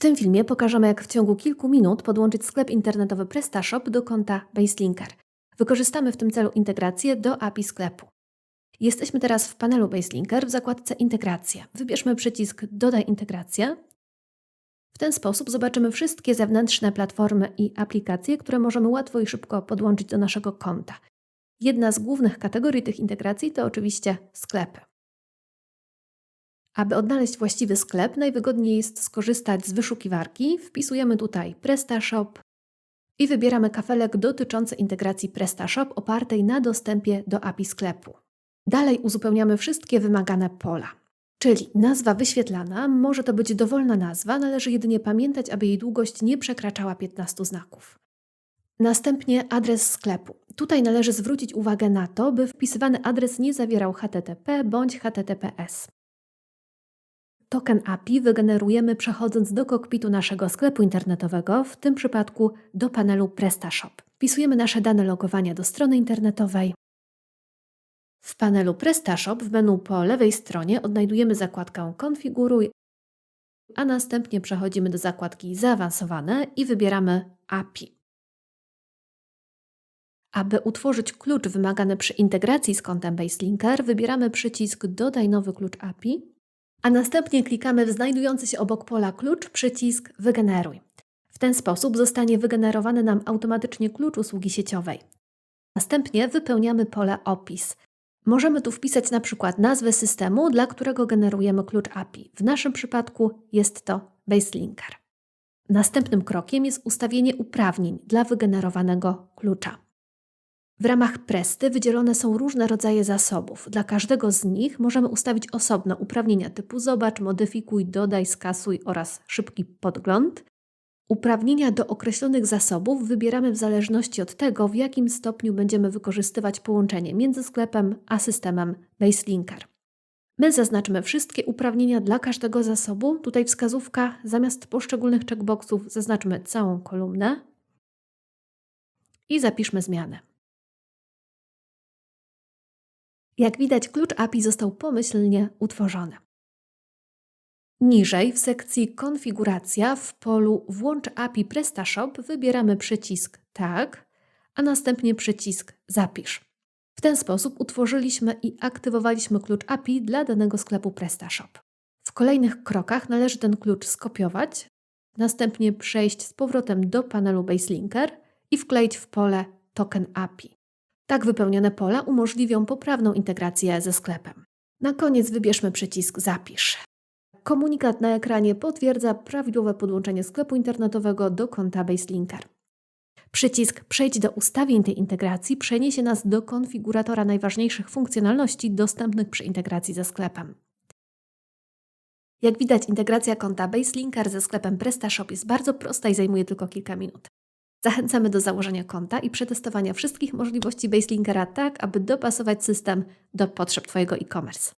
tym filmie pokażemy, jak w ciągu kilku minut podłączyć sklep internetowy PrestaShop do konta Baselinker. Wykorzystamy w tym celu integrację do API sklepu. Jesteśmy teraz w panelu Baselinker w zakładce Integracje. Wybierzmy przycisk Dodaj integrację. W ten sposób zobaczymy wszystkie zewnętrzne platformy i aplikacje, które możemy łatwo i szybko podłączyć do naszego konta. Jedna z głównych kategorii tych integracji to oczywiście sklepy. Aby odnaleźć właściwy sklep, najwygodniej jest skorzystać z wyszukiwarki. Wpisujemy tutaj PrestaShop i wybieramy kafelek dotyczący integracji PrestaShop opartej na dostępie do API sklepu. Dalej uzupełniamy wszystkie wymagane pola. Czyli nazwa wyświetlana może to być dowolna nazwa, należy jedynie pamiętać, aby jej długość nie przekraczała 15 znaków. Następnie adres sklepu. Tutaj należy zwrócić uwagę na to, by wpisywany adres nie zawierał HTTP bądź HTTPS. Token API wygenerujemy przechodząc do kokpitu naszego sklepu internetowego, w tym przypadku do panelu PrestaShop. Wpisujemy nasze dane logowania do strony internetowej. W panelu PrestaShop w menu po lewej stronie odnajdujemy zakładkę Konfiguruj, a następnie przechodzimy do zakładki Zaawansowane i wybieramy API. Aby utworzyć klucz wymagany przy integracji z kontem Baselinker, wybieramy przycisk Dodaj nowy klucz API, a następnie klikamy w znajdujący się obok pola klucz przycisk Wygeneruj. W ten sposób zostanie wygenerowany nam automatycznie klucz usługi sieciowej. Następnie wypełniamy pole opis. Możemy tu wpisać na przykład nazwę systemu, dla którego generujemy klucz API. W naszym przypadku jest to Baselinker. Następnym krokiem jest ustawienie uprawnień dla wygenerowanego klucza. W ramach Presty wydzielone są różne rodzaje zasobów. Dla każdego z nich możemy ustawić osobno uprawnienia typu zobacz, modyfikuj, dodaj, skasuj oraz szybki podgląd. Uprawnienia do określonych zasobów wybieramy w zależności od tego, w jakim stopniu będziemy wykorzystywać połączenie między sklepem a systemem Baselinker. My zaznaczmy wszystkie uprawnienia dla każdego zasobu. Tutaj wskazówka zamiast poszczególnych checkboxów zaznaczmy całą kolumnę i zapiszmy zmianę. Jak widać, klucz API został pomyślnie utworzony. Niżej w sekcji Konfiguracja w polu Włącz API PrestaShop wybieramy przycisk Tak, a następnie przycisk Zapisz. W ten sposób utworzyliśmy i aktywowaliśmy klucz API dla danego sklepu PrestaShop. W kolejnych krokach należy ten klucz skopiować, następnie przejść z powrotem do panelu Baselinker i wkleić w pole Token API. Tak wypełnione pola umożliwią poprawną integrację ze sklepem. Na koniec wybierzmy przycisk Zapisz. Komunikat na ekranie potwierdza prawidłowe podłączenie sklepu internetowego do konta Baselinker. Przycisk Przejdź do ustawień tej integracji przeniesie nas do konfiguratora najważniejszych funkcjonalności dostępnych przy integracji ze sklepem. Jak widać, integracja konta Baselinker ze sklepem PrestaShop jest bardzo prosta i zajmuje tylko kilka minut. Zachęcamy do założenia konta i przetestowania wszystkich możliwości Baselinkera tak, aby dopasować system do potrzeb Twojego e-commerce.